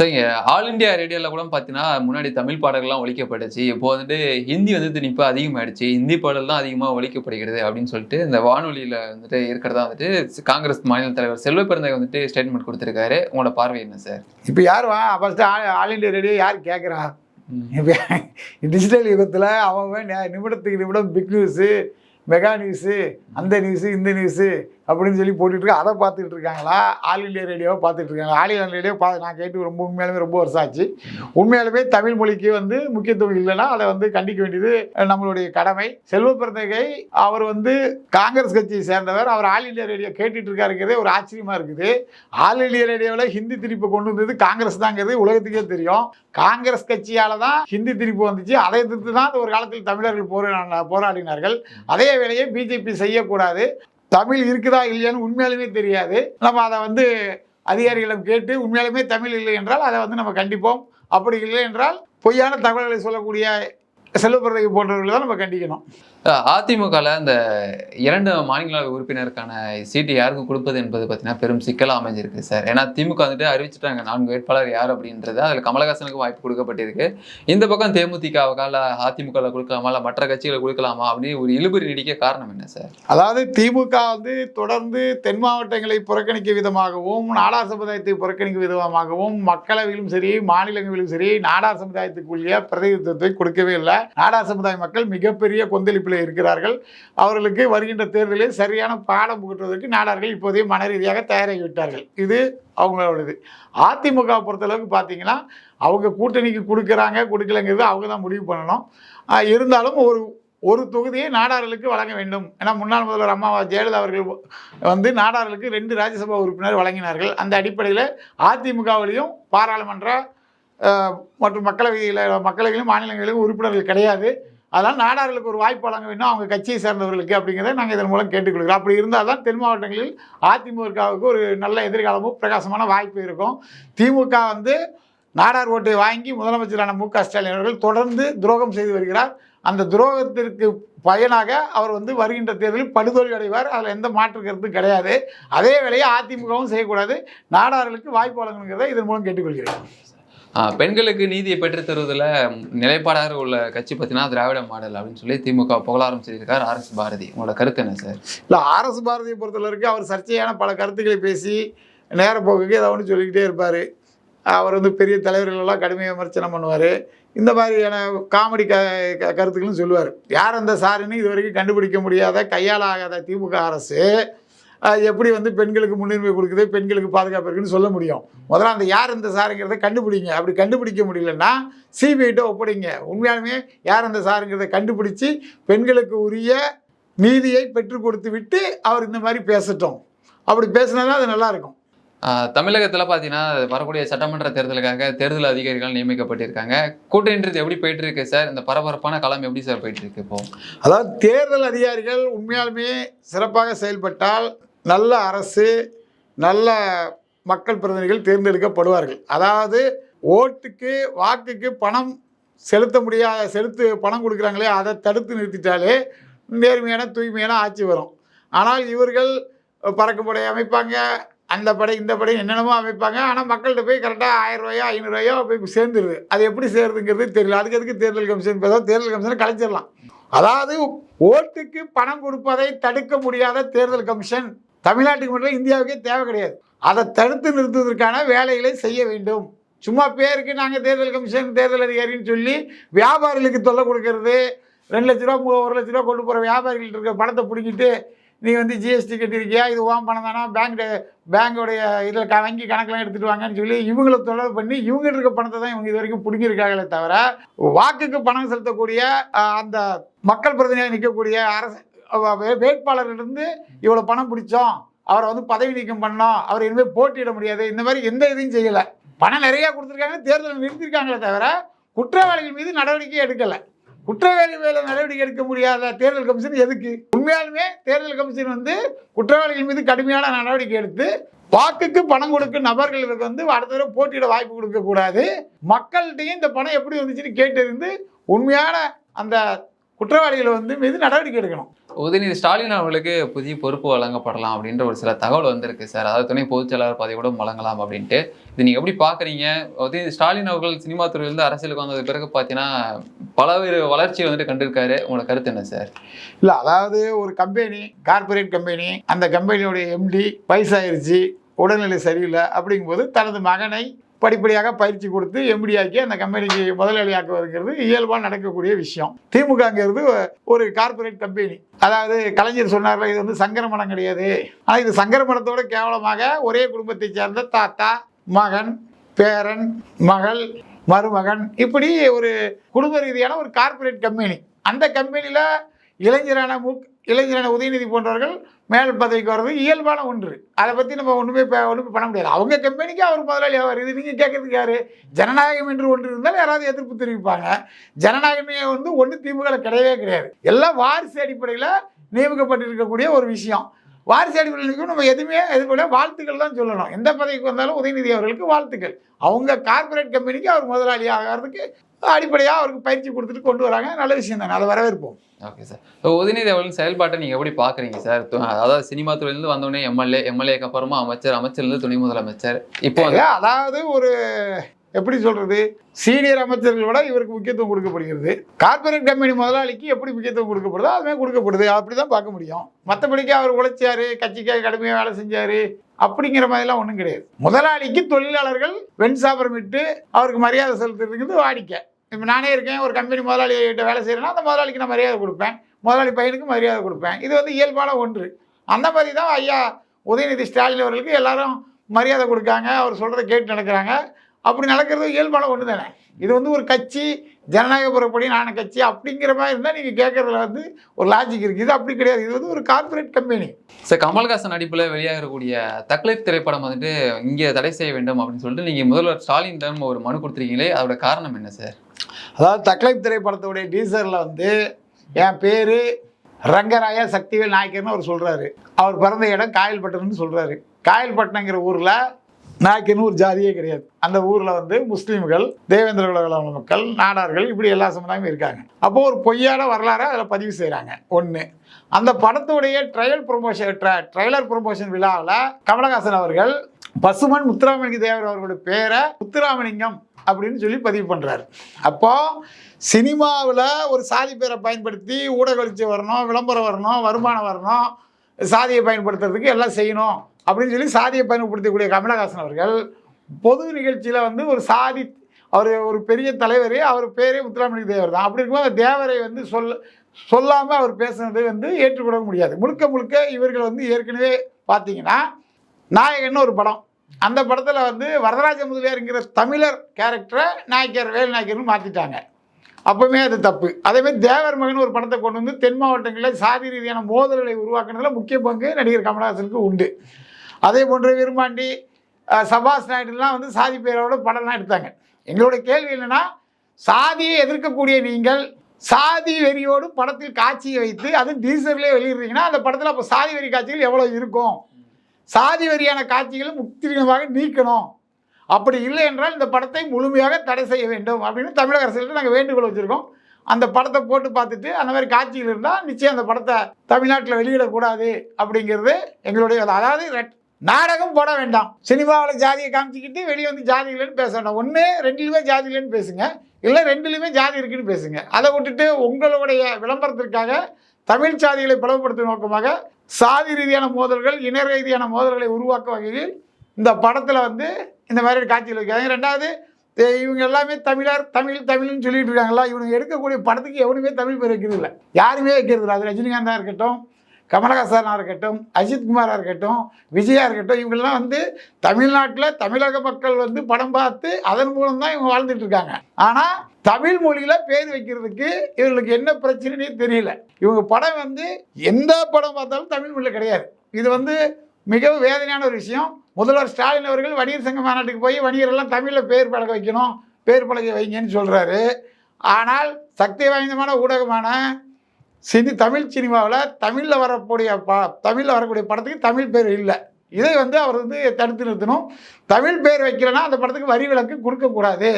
சரிங்க. All India ரேடியோவில் கூட பார்த்தீங்கன்னா முன்னாடி தமிழ் பாடல்கள்லாம் ஒழிக்கப்பட்டுச்சு இப்போ வந்துட்டு ஹிந்தி வந்து திணிப்பு அதிகமாயிடுச்சு. ஹிந்தி பாடல் தான் அதிகமாக ஒழிக்கப்படுகிறது அப்படின்னு சொல்லிட்டு இந்த வானொலியில் வந்துட்டு இருக்கிறதா வந்துட்டு காங்கிரஸ் மாநில தலைவர் செல்வ பெருந்தகை வந்துட்டு ஸ்டேட்மெண்ட் கொடுத்துருக்காரு. உங்களோட பார்வை என்ன சார் இப்போ யார் வா? First all All India Radio யார் கேட்குறா டிஜிட்டல் யுகத்தில் அவங்க நிமிடத்துக்கு நிமிடம் பிக் நியூஸு மெகா நியூஸு அந்த நியூஸு இந்த நியூஸு அப்படின்னு சொல்லி போட்டுட்டு இருக்கு அதை பார்த்துட்டு இருக்காங்களா? ஆல் இண்டியா ரேடியோவை பார்த்துட்டு இருக்காங்க ஆல் இண்டியா ரேடியோ பா நான் கேட்டு ரொம்ப உண்மையாலுமே ரொம்ப வருஷம் ஆச்சு. உண்மையாலுமே தமிழ் மொழிக்கு வந்து முக்கியத்துவம் இல்லைன்னா அதை வந்து கண்டிக்க வேண்டியது நம்மளுடைய கடமை. செல்வ பிறந்தகை அவர் வந்து காங்கிரஸ் கட்சியை சேர்ந்தவர். அவர் ஆல் இண்டியா ரேடியோ கேட்டுட்டு இருக்காருங்கிறதே ஒரு ஆச்சரியமா இருக்குது. ஆல் இண்டியா ரேடியோவில் ஹிந்தி திருப்பி கொண்டு வந்தது காங்கிரஸ் தாங்கிறது உலகத்துக்கே தெரியும். காங்கிரஸ் கட்சியால தான் ஹிந்தி திரிப்பு வந்துச்சு. அதை எதிர்த்து தான் ஒரு காலத்தில் தமிழர்கள் போரா போராடினார்கள். அதே வேலையை பிஜேபி செய்யக்கூடாது. தமிழ் இருக்குதா இல்லையான்னு உண்மையாலுமே தெரியாது. நம்ம அதை வந்து அதிகாரிகளிடம் கேட்டு உண்மையாலுமே தமிழ் இல்லை என்றால் அதை வந்து நம்ம கண்டிப்போம். அப்படி இல்லை என்றால் பொய்யான தகவல்களை சொல்லக்கூடிய செல்வப்பிரதை போன்றவர்களை தான் நம்ம கண்டிக்கணும். அதிமுகவில் இந்த இரண்டு மாநில உறுப்பினருக்கான சீட்டு யாருக்கு கொடுப்பது என்பது பார்த்தீங்கன்னா பெரும் சிக்கலாக அமைஞ்சிருக்கு சார். ஏன்னா திமுக வந்துட்டு அறிவிச்சிட்டாங்க நான்கு வேட்பாளர் யார் அப்படின்றது. அதில் கமலஹாசனுக்கு வாய்ப்பு கொடுக்கப்பட்டிருக்கு. இந்த பக்கம் தேமுதிகவுக்கால அதிமுகவில் கொடுக்கலாமா? இல்லை மற்ற கட்சிகளை கொடுக்கலாமா? அப்படின்னு ஒரு இழுபறி நீடிக்க காரணம் என்ன சார்? அதாவது திமுக வந்து தொடர்ந்து தென் மாவட்டங்களை புறக்கணிக்க விதமாகவும் நாடார் சமுதாயத்தை புறக்கணிக்க விதமாகவும் மக்களவையிலும் சரி மாநிலங்களிலும் சரி நாடார் சமுதாயத்துக்குள்ளே பிரதிநிதித்துவத்தை கொடுக்கவே இல்லை. நாடார் சமுதாய மக்கள் மிகப்பெரிய கொந்தளிப்பு கொந்தளிப்பில் இருக்கிறார்கள். அவர்களுக்கு வருகின்ற தேர்தலில் சரியான பாடம் புகட்டுவதற்கு நாடார்கள் இப்போதைய மன ரீதியாக தயாராகிவிட்டார்கள். இது அவங்களோடது. அதிமுக பொறுத்தளவுக்கு பார்த்தீங்கன்னா அவங்க கூட்டணிக்கு கொடுக்குறாங்க கொடுக்கலங்கிறது அவங்க தான் முடிவு பண்ணணும். இருந்தாலும் ஒரு ஒரு தொகுதியை நாடார்களுக்கு வழங்க வேண்டும். ஏன்னா முன்னாள் முதல்வர் அம்மா ஜெயலலிதா அவர்கள் வந்து நாடார்களுக்கு ரெண்டு ராஜ்யசபா உறுப்பினர் வழங்கினார்கள். அந்த அடிப்படையில் அதிமுகவிலையும் பாராளுமன்ற மற்றும் மக்களவையில் மக்களவையிலும் மாநிலங்களிலும் உறுப்பினர்கள் கிடையாது. அதனால் நாடார்களுக்கு ஒரு வாய்ப்பு வழங்க வேண்டும் அவங்க கட்சியை சேர்ந்தவர்களுக்கு அப்படிங்கிறத நாங்கள் இதன் மூலம் கேட்டுக்கொள்கிறோம் அப்படி இருந்தால் தான் தென் மாவட்டங்களில் அதிமுகவுக்கு ஒரு நல்ல எதிர்காலமும் பிரகாசமான வாய்ப்பு இருக்கும். திமுக வந்து நாடார் ஓட்டை வாங்கி முதலமைச்சரான மு க ஸ்டாலின் அவர்கள் தொடர்ந்து துரோகம் செய்து வருகிறார். அந்த துரோகத்திற்கு பயனாக அவர் வந்து வருகின்ற தேர்தலில் படுதோல்வி அடைவார். அதில் எந்த மாற்று கருத்தும் கிடையாது. அதே வேலையை அதிமுகவும் செய்யக்கூடாது. நாடார்களுக்கு வாய்ப்பு வழங்கணுங்கிறத இதன் மூலம் கேட்டுக்கொள்கிறேன் பெண்களுக்கு நீதியை பெற்றுத்தருவதில் நிலைப்பாடாக உள்ள கட்சி பார்த்தீங்கன்னா திராவிட மாடல் அப்படின்னு சொல்லி திமுக புகழ ஆரம்பிச்சிருக்கார் ஆர் எஸ் பாரதி. உங்களோட கருத்து என்ன சார்? இல்லை ஆர்எஸ் பாரதியை பொறுத்தளவுக்கு அவர் சர்ச்சையான பல கருத்துக்களை பேசி நேரப்போக்குக்கு ஏதோ ஒன்று சொல்லிக்கிட்டே இருப்பார். அவர் வந்து பெரிய தலைவர்களெல்லாம் கடுமையாக விமர்சனம் பண்ணுவார். இந்த மாதிரியான காமெடி க க- கருத்துக்களும் சொல்லுவார். யார் அந்த சாருன்னு இது வரைக்கும் கண்டுபிடிக்க முடியாத கையாளாகாத திமுக அரசு எப்படி வந்து பெண்களுக்கு முன்னுரிமை கொடுக்குது பெண்களுக்கு பாதுகாப்பு இருக்குன்னு சொல்ல முடியும். முதல்ல அந்த யார் இந்த சாருங்கிறத கண்டுபிடிங்க. அப்படி கண்டுபிடிக்க முடியலன்னா சிபிஐட்ட ஒப்படைங்க. உண்மையாலுமே யார் அந்த சாருங்கிறத கண்டுபிடிச்சு பெண்களுக்கு உரிய நீதியை பெற்றுக் கொடுத்து விட்டு அவர் இந்த மாதிரி பேசட்டும். அப்படி பேசினா தான் அது நல்லா இருக்கும். ஆஹ் தமிழகத்துல பார்த்தீங்கன்னா வரக்கூடிய சட்டமன்ற தேர்தலுக்காக தேர்தல் அதிகாரிகள் நியமிக்கப்பட்டிருக்காங்க. கூட்டணின்றது எப்படி போயிட்டு இருக்கு சார்? இந்த பரபரப்பான களம் எப்படி சார் போயிட்டு இருக்கு இப்போ? அதாவது தேர்தல் அதிகாரிகள் உண்மையாலுமே சிறப்பாக செயல்பட்டால் நல்ல அரசு நல்ல மக்கள் பிரதிநிதிகள் தேர்ந்தெடுக்கப்படுவார்கள். அதாவது ஓட்டுக்கு வாக்குக்கு பணம் செலுத்த முடியாத செலுத்து பணம் கொடுக்குறாங்களே அதை தடுத்து நிறுத்திட்டாலே நேர்மையான தூய்மையான ஆட்சி வரும். ஆனால் இவர்கள் பறக்கும் படை அமைப்பாங்க அந்த படை இந்த படை என்னென்னமோ அமைப்பாங்க ஆனால் மக்கள்கிட்ட போய் கரெக்டாக ஆயிரம் ரூபாயோ ஐநூறுரூவாயோ போய் சேர்ந்துருது. அது எப்படி சேருதுங்கிறது தெரியல. அதுக்கு எதுக்கு தேர்தல் கமிஷன்? பேச தேர்தல் கமிஷனை கலைச்சிடலாம். அதாவது ஓட்டுக்கு பணம் கொடுப்பதை தடுக்க முடியாத தேர்தல் கமிஷன் தமிழ்நாட்டுக்கு மட்டும் இந்தியாவுக்கே தேவை கிடையாது. அதை தடுத்து நிறுத்துவதற்கான வேலைகளை செய்ய வேண்டும். சும்மா பேருக்கு நாங்கள் தேர்தல் கமிஷன் தேர்தல் அதிகாரின்னு சொல்லி வியாபாரிகளுக்கு தொல்லை கொடுக்கறது ரெண்டு லட்ச ரூபா மூ- ஒரு லட்ச ரூபா கொண்டு போகிற வியாபாரிகள் இருக்க பணத்தை பிடிக்கிட்டு நீ வந்து ஜிஎஸ்டி கட்டியிருக்கியா? இது ஓம் பணம் தானா? பேங்க் பேங்கோடைய இதில் க வங்கி கணக்கெலாம் எடுத்துகிட்டு வாங்கன்னு சொல்லி இவங்களை தொடர்பு பண்ணி இவங்க இருக்க பணத்தை தான் இவங்க இது வரைக்கும் பிடிங்கிருக்காங்களே தவிர வாக்குக்கு பணம் செலுத்தக்கூடிய அந்த மக்கள் பிரதிநிதியாக நிற்கக்கூடிய அரசு அஹ், வே- வேட்பாளர்களிருந்து இவ்வளோ பணம் பிடிச்சோம். அவரை வந்து பதவி நீக்கம் பண்ணோம். அவர் இனிமேல் போட்டியிட முடியாது. இந்த மாதிரி எந்த இதையும் செய்யலை. பணம் நிறையா கொடுத்துருக்காங்க. தேர்தல் நிறுத்திருக்காங்களே தவிர குற்றவாளிகள் மீது நடவடிக்கை எடுக்கலை. குற்றவாளி மேல நடவடிக்கை எடுக்க முடியாத தேர்தல் கமிஷன் எதுக்கு? உண்மையாலுமே தேர்தல் கமிஷன் வந்து குற்றவாளிகள் மீது கடுமையான நடவடிக்கை எடுத்து வாக்குக்கு பணம் கொடுக்கும் நபர்களுக்கு வந்து அடுத்த தடவை போட்டியிட வாய்ப்பு கொடுக்கக்கூடாது. மக்கள்கிட்டையும் இந்த பணம் எப்படி வந்துச்சுன்னு கேட்டறிந்து உண்மையான அந்த குற்றவாளிகளை வந்து மீது நடவடிக்கை எடுக்கணும். உதயநிதி ஸ்டாலின் அவர்களுக்கு புதிய பொறுப்பு வழங்கப்படலாம் அப்படின்ற ஒரு சில தகவல் வந்திருக்கு சார். அதாவது துணை பொதுச் செயலாளர் பதவி கூட வழங்கலாம் அப்படின்ட்டு. இது நீங்க எப்படி பாக்குறீங்க? உதயநிதி ஸ்டாலின் அவர்கள் சினிமா துறையிலிருந்து அரசியலுக்கு வந்தது பிறகு பார்த்தீங்கன்னா பலவேறு வளர்ச்சியை வந்துட்டு கண்டிருக்காரு. உங்களோட கருத்து என்ன சார்? இல்லை அதாவது ஒரு கம்பெனி கார்ப்பரேட் கம்பெனி அந்த கம்பெனியோடைய எம்டி வயசாயிருச்சு உடல்நிலை சரியில்லை அப்படிங்கும்போது தனது மகனை படிப்படியாக பயிற்சி கொடுத்து எம்டி ஆக்கி அந்த கம்பெனிக்கு முதலாளியாக்குவதுங்கிறது இயல்பாக நடக்கக்கூடிய விஷயம். திமுகங்கிறது ஒரு கார்ப்பரேட் கம்பெனி அதாவது கலைஞர் சொன்னார்ல இது வந்து சங்கரமணம் கிடையாது. ஆனால் இது சங்கரமணத்தோட கேவலமாக ஒரே குடும்பத்தை சேர்ந்த தாத்தா மகன் பேரன் மகள் மருமகன் இப்படி ஒரு குடும்ப ரீதியான ஒரு கார்ப்பரேட் கம்பெனி அந்த கம்பெனியில் இளைஞரான மு இளைஞரான உதயநிதி போன்றவர்கள் மேல் பதவிக்கு வர்றது இயல்பான ஒன்று. அதை பற்றி நம்ம ஒன்றுமே பே- ஒன்றுமே பண்ண முடியாது. அவங்க கம்பெனிக்கு அவர் முதலாளி ஆவார். இது நீங்கள் கேட்கறதுக்கு யார்? ஜனநாயகம் என்று ஒன்று இருந்தால் யாராவது எதிர்ப்பு தெரிவிப்பாங்க. ஜனநாயகமே வந்து ஒன்று திமுக கிடையவே கிடையாது. எல்லாம் வாரிசு அடிப்படையில் நியமிக்கப்பட்டிருக்கக்கூடிய ஒரு விஷயம். வாரிசு அடிப்படையில் நம்ம எதுவுமே எதிர்கொள்ள வாழ்த்துக்கள் தான் சொல்லணும். எந்த பதவிக்கு வந்தாலும் உதயநிதி அவர்களுக்கு வாழ்த்துக்கள். அவங்க கார்ப்பரேட் கம்பெனிக்கு அவர் முதலாளி ஆகிறதுக்கு அடிப்படையாக அவருக்கு பயிற்சி கொடுத்துட்டு கொண்டு வராங்க. நல்ல விஷயம் தானே. அதை வரவேற்போம். ஓகே சார் உதயநிதி அவர்களின் செயல்பாட்டை நீங்க எப்படி பாக்குறீங்க சார் அதாவது சினிமா துறையிலிருந்து வந்தோடனே எம்எல்ஏ எம்எல்ஏக்கு அப்புறமா அமைச்சர் அமைச்சர்லேருந்து துணை முதலமைச்சர். இப்போ அதாவது ஒரு எப்படி சொல்றது? சீனியர் அமைச்சர்களோட இவருக்கு முக்கியத்துவம் கொடுக்கப்படுகிறது. கார்ப்பரேட் கம்பெனி முதலாளிக்கு எப்படி முக்கியத்துவம் கொடுக்கப்படுதோ அதுமே கொடுக்கப்படுது. அப்படி தான் பார்க்க முடியும். மற்றபடிக்கு அவர் உழைச்சாரு கட்சிக்காக கடுமையாக வேலை செஞ்சாரு. அப்படிங்கிற மாதிரிலாம் ஒன்றும் கிடையாது. முதலாளிக்கு தொழிலாளர்கள் வெண் வெண்சாபரமிட்டு அவருக்கு மரியாதை செலுத்துறதுக்கு வாடிக்கை. இப்போ நானே இருக்கேன் ஒரு கம்பெனி முதலாளிகிட்ட வேலை செய்கிறேன்னா அந்த முதலாளிக்கு நான் மரியாதை கொடுப்பேன். முதலாளி பையனுக்கு மரியாதை கொடுப்பேன். இது வந்து இயல்பான ஒன்று. அந்த மாதிரி தான் ஐயா உதயநிதி ஸ்டாலின் அவர்களுக்கு எல்லாரும் மரியாதை கொடுக்காங்க அவர் சொல்கிறத கேட்டு நடக்கிறாங்க. அப்படி நடக்கிறது இயல்பான ஒன்று தானே இது வந்து ஒரு கட்சி ஜனநாயக புறப்படி நான கட்சி அப்படிங்கிற மாதிரி இருந்தால் நீங்கள் கேட்குறதுல வந்து ஒரு லாஜிக் இருக்குது இது அப்படி கிடையாது. இது வந்து ஒரு கார்ப்பரேட் கம்பெனி சார் கமல்ஹாசன் நடிப்புல வெளியாகக்கூடிய தக்லைஃப் திரைப்படம் வந்துட்டு இங்கே தடை செய்ய வேண்டும் அப்படின்னு சொல்லிட்டு நீங்க முதல்வர் ஸ்டாலினிடம் ஒரு மனு கொடுத்துருக்கீங்களே அதோட காரணம் என்ன சார் அதாவது தக்லைப் திரைப்படத்துடைய டீசரில் வந்து என் பேர் ரங்கராயா சக்திவேல் நாயக்கர்னு அவர் சொல்கிறாரு அவர் பிறந்த இடம் காயல்பட்டினம்னு சொல்கிறாரு காயல்பட்டினங்கிற ஊரில் நாய்க்குன்னு ஒரு ஜாதியே கிடையாது. அந்த ஊரில் வந்து முஸ்லீம்கள் தேவேந்திர குல மக்கள் நாடார்கள் இப்படி எல்லா சமுதாயமும் இருக்காங்க. அப்போது ஒரு பொய்யான வரலாறை அதில் பதிவு செய்கிறாங்க ஒன்று அந்த படத்துடைய ட்ரையல் ப்ரொமோஷன் ட்ரைலர் ப்ரொமோஷன் விழாவில் கமலஹாசன் அவர்கள் பசுமன் முத்துராமலிங்க தேவர் அவர்களுடைய பேரை முத்துராமலிங்கம் அப்படின்னு சொல்லி பதிவு பண்ணுறாரு அப்போ சினிமாவில் ஒரு சாதி பேரை பயன்படுத்தி ஊடகழிச்சு வரணும் விளம்பரம் வரணும் வருமானம் வரணும் சாதியை பயன்படுத்துறதுக்கு எல்லாம் செய்யணும். அப்படின்னு சொல்லி சாதியை பயன்படுத்தக்கூடிய கமலஹாசன் அவர்கள் பொது நிகழ்ச்சியில் வந்து ஒரு சாதி அவர் ஒரு பெரிய தலைவர் அவர் பேரே முத்துராமலிங்க தேவர் தான். அப்படி இருக்கும்போது தேவரை வந்து சொல் சொல்லாமல் அவர் பேசுனது வந்து ஏற்றுக்கொள்ள முடியாது. முழுக்க முழுக்க இவர்கள் வந்து ஏற்கனவே பார்த்தீங்கன்னா நாயகன்னு ஒரு படம். அந்த படத்தில் வந்து வரதராஜ முதலியாருங்கிற தமிழர் கேரக்டரை நாயக்கர் வேல் நாயக்கர்னு மாற்றிட்டாங்க அப்பவுமே அது தப்பு. அதேமாதிரி தேவர் மகன் ஒரு படத்தை கொண்டு வந்து தென் மாவட்டங்களில் சாதி ரீதியான மோதல்களை உருவாக்குனதில் முக்கிய பங்கு நடிகர் கமலஹாசனுக்கு உண்டு. அதே போன்று விரும்பாண்டி சபாஸ் நாயுடுலாம் வந்து சாதி பேரோட படம்லாம் எடுத்தாங்க. எங்களோட கேள்வி என்னன்னா சாதியை எதிர்க்கக்கூடிய நீங்கள் சாதி வெறியோடு படத்தில் காட்சியை வைத்து அது டீசர்லேயே வெளியிடுறீங்கன்னா அந்த படத்தில் அப்போ சாதி வெறி காட்சிகள் எவ்வளோ இருக்கும்? சாதி வெறியான காட்சிகளை முற்றிலுமாக நீக்கணும். அப்படி இல்லை என்றால் இந்த படத்தை முழுமையாக தடை செய்ய வேண்டும் அப்படின்னு தமிழக அரசுகிட்ட நாங்கள் வேண்டுகோள் வச்சுருக்கோம். அந்த படத்தை போட்டு பார்த்துட்டு அந்த மாதிரி காட்சிகள் இருந்தால் நிச்சயம் அந்த படத்தை தமிழ்நாட்டில் வெளியிடக்கூடாது அப்படிங்கிறது எங்களுடைய அதாவது ரெட்- நாடகம் போட வேண்டாம். சினிமாவில் ஜாதியை காமிச்சிக்கிட்டு வெளியே வந்து ஜாதி இல்லைன்னு பேச வேண்டாம். ஒன்று ரெண்டுலேயுமே ஜாதி இல்லைன்னு பேசுங்க. இல்லை ரெண்டுலேயுமே ஜாதி இருக்குன்னு பேசுங்க. அதை விட்டுட்டு உங்களுடைய விளம்பரத்திற்காக தமிழ் சாதிகளை பிளவுபடுத்தும் நோக்கமாக சாதி ரீதியான மோதல்கள் இன ரீதியான மோதல்களை உருவாக்கும் வகையில் இந்த படத்தில் வந்து இந்த மாதிரி காட்சியில் வைக்கிறாங்க. ரெண்டாவது இவங்க எல்லாமே தமிழர் தமிழ் தமிழ்னு சொல்லிட்டு இருக்காங்களா இவங்க எடுக்கக்கூடிய படத்துக்கு எவனுமே தமிழ் பேர் வைக்கிறது இல்லை. யாருமே வைக்கிறது இல்லை. அது ரஜினிகாந்தாக இருக்கட்டும் கமலஹாசனாக இருக்கட்டும் அஜித்குமாராக இருக்கட்டும் விஜயா இருக்கட்டும் இவங்கெல்லாம் வந்து தமிழ்நாட்டில் தமிழக மக்கள் வந்து படம் பார்த்து அதன் மூலம் தான் இவங்க வாழ்ந்துட்டு இருக்காங்க. ஆனால் தமிழ் மொழியில் பேர் வைக்கிறதுக்கு இவங்களுக்கு என்ன பிரச்சனைனே தெரியல. இவங்க படம் வந்து எந்த படம் பார்த்தாலும் தமிழ் மொழியில் கிடையாது. இது வந்து மிகவும் வேதனையான ஒரு விஷயம். முதல்வர் ஸ்டாலின் அவர்கள் வணிகர் சங்க மாநாட்டுக்கு போய் வணிகரெல்லாம் தமிழில் பேர் பழக வைக்கணும் பேர் பழக வைங்கன்னு சொல்கிறாரு ஆனால் சக்தி வாய்ந்தமான ஊடகமான சினி தமிழ் சினிமாவில் தமிழில் வரக்கூடிய ப தமிழில் வரக்கூடிய படத்துக்கு தமிழ் பேர் இல்லை. இதை வந்து அவர் வந்து தடுத்து நிறுத்தணும். தமிழ் பேர் வைக்கிறேன்னா அந்த படத்துக்கு வரி விலக்கு கொடுக்கக்கூடாது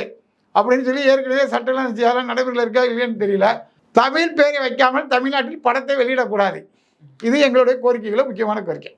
அப்படின்னு சொல்லி ஏற்கனவே சட்டம்லாம் அதெல்லாம் நடைமுறையில் இருக்கா இல்லையான்னு தெரியல. தமிழ் பேரை வைக்காமல் தமிழ்நாட்டில் படத்தை வெளியிடக்கூடாது இது எங்களுடைய கோரிக்கைகளில் முக்கியமான கோரிக்கை.